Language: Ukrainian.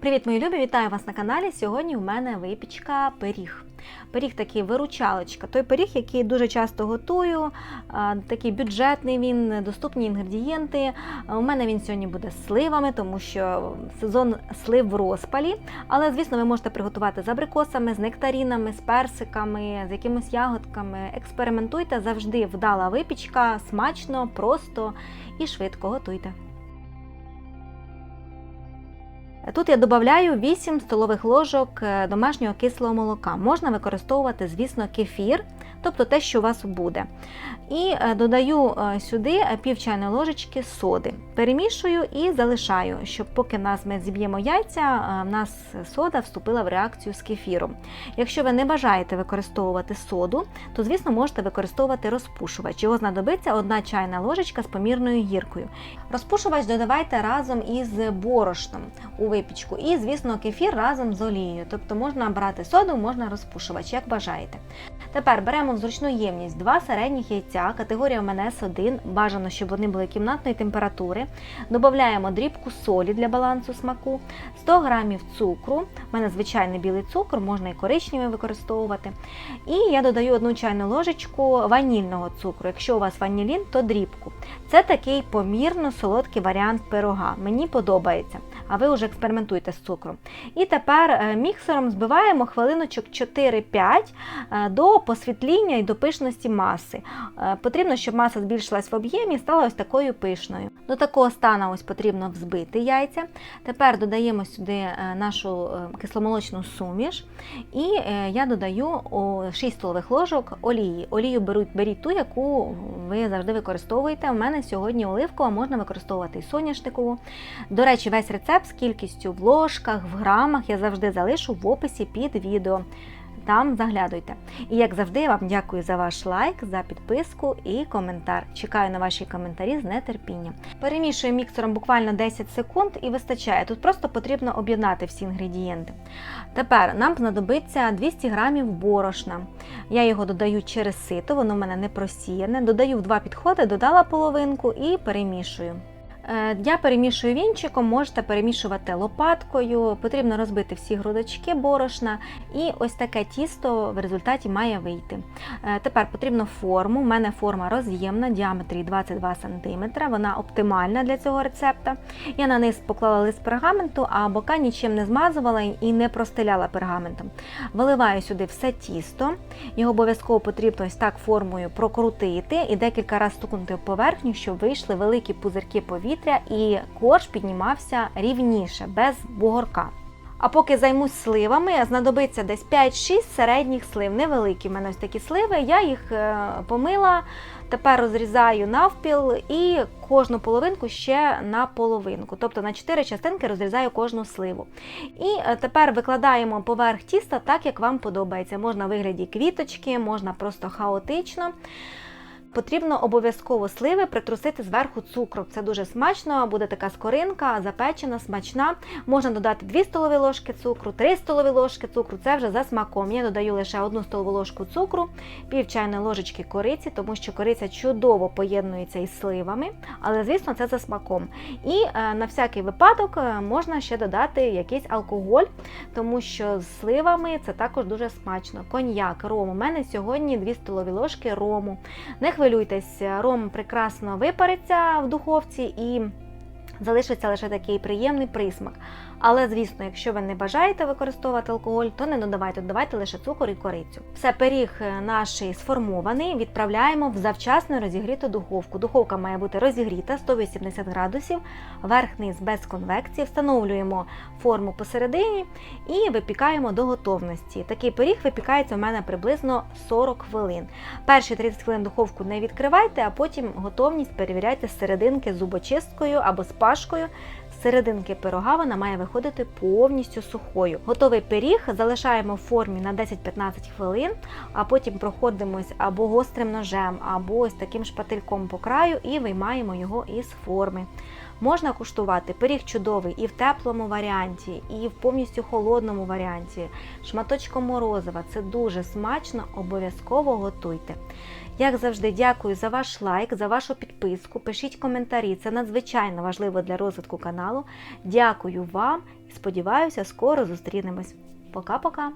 Привіт, мої любі! Вітаю вас на каналі. Сьогодні у мене випічка пиріг. Пиріг такий виручалочка. Той пиріг, який дуже часто готую, такий бюджетний він, доступні інгредієнти. У мене він сьогодні буде сливами, тому що сезон слив в розпалі. Але, звісно, ви можете приготувати з абрикосами, з нектарінами, з персиками, з якимись ягодками. Експериментуйте, завжди вдала випічка, смачно, просто і швидко готуйте. Тут я додаю 8 столових ложок е, домашнього кислого молока. Можна використовувати, звісно, кефір, тобто те, що у вас буде. І е, додаю е, сюди пів чайної ложечки соди. Перемішую і залишаю, щоб поки нас ми зіб'ємо яйця, в нас сода вступила в реакцію з кефіром. Якщо ви не бажаєте використовувати соду, то, звісно, можете використовувати розпушувач. Його знадобиться одна чайна ложечка з помірною гіркою. Розпушувач додавайте разом із борошном у випічку. І, звісно, кефір разом з олією. Тобто можна брати соду, можна розпушувач, як бажаєте. Тепер беремо в зручну ємність два середніх яйця, категорія МНС 1 бажано, щоб вони були кімнатної температури. Додаємо дрібку солі для балансу смаку, 100 г цукру, у мене звичайний білий цукор, можна і коричневий використовувати. І я додаю одну чайну ложечку ванільного цукру. Якщо у вас ванілін, то дрібку. Це такий помірно солодкий варіант пирога. Мені подобається. А ви вже експериментуйте з цукром. І тепер міксером збиваємо хвилиночок 4-5 до посвітління і до пишності маси. Потрібно, щоб маса збільшилась в об'ємі і стала ось такою пишною. До такого стану ось потрібно взбити яйця. Тепер додаємо сюди нашу кисломолочну суміш. І я додаю 6 столових ложок олії. Олію беруть, беріть ту, яку ви завжди використовуєте. У мене сьогодні оливкова, можна використовувати і соняшникову. До речі, весь рецепт з кількістю в ложках, в грамах я завжди залишу в описі під відео. Там заглядуйте. І як завжди, я вам дякую за ваш лайк, за підписку і коментар. Чекаю на ваші коментарі з нетерпінням. Перемішую міксером буквально 10 секунд і вистачає. Тут просто потрібно об'єднати всі інгредієнти. Тепер нам знадобиться 200 грамів борошна. Я його додаю через сито, воно в мене не просіяне. Додаю в два підходи, додала половинку і перемішую. Я перемішую вінчиком, можете перемішувати лопаткою, потрібно розбити всі грудочки борошна, і ось таке тісто в результаті має вийти. Тепер потрібно форму. У мене форма роз'ємна, діаметрі 22 см, вона оптимальна для цього рецепта. Я на низ поклала лист пергаменту, а бока нічим не змазувала і не простеляла пергаментом. Виливаю сюди все тісто, його обов'язково потрібно ось так формою прокрутити і декілька разів стукнути в поверхню, щоб вийшли великі пузирки повітря і корж піднімався рівніше, без бугорка. А поки займусь сливами, знадобиться десь 5-6 середніх слив. Невеликі в мене ось такі сливи, я їх помила, тепер розрізаю навпіл і кожну половинку ще на половинку. Тобто на 4 частинки розрізаю кожну сливу. І тепер викладаємо поверх тіста так, як вам подобається. Можна в вигляді квіточки, можна просто хаотично. Потрібно обов'язково сливи притрусити зверху цукром. Це дуже смачно, буде така скоринка, запечена, смачна. Можна додати 2 столові ложки цукру, 3 столові ложки цукру, це вже за смаком. Я додаю лише 1 столову ложку цукру, пів чайної ложечки кориці, тому що кориця чудово поєднується із сливами, але, звісно, це за смаком. І на всякий випадок можна ще додати якийсь алкоголь, тому що з сливами це також дуже смачно. Коньяк, ром. У мене сьогодні 2 столові ложки рому. Не хвилюйтесь, ром прекрасно випариться в духовці і залишиться лише такий приємний присмак. Але, звісно, якщо ви не бажаєте використовувати алкоголь, то не додавайте, додавайте лише цукор і корицю. Все, пиріг наш сформований, відправляємо в завчасно розігріту духовку. Духовка має бути розігріта 180 градусів, верх-низ без конвекції, встановлюємо форму посередині і випікаємо до готовності. Такий пиріг випікається у мене приблизно 40 хвилин. Перші 30 хвилин духовку не відкривайте, а потім готовність перевіряйте з серединки зубочисткою або з пашкою. З серединки пирога вона має виходити повністю сухою. Готовий пиріг залишаємо в формі на 10-15 хвилин, а потім проходимось або гострим ножем, або ось таким шпательком по краю і виймаємо його із форми. Можна куштувати пиріг чудовий і в теплому варіанті, і в повністю холодному варіанті, шматочком морозива. Це дуже смачно, обов'язково готуйте. Як завжди, дякую за ваш лайк, за вашу підписку. Пишіть коментарі, це надзвичайно важливо для розвитку каналу. Дякую вам і сподіваюся, скоро зустрінемось. Пока-пока!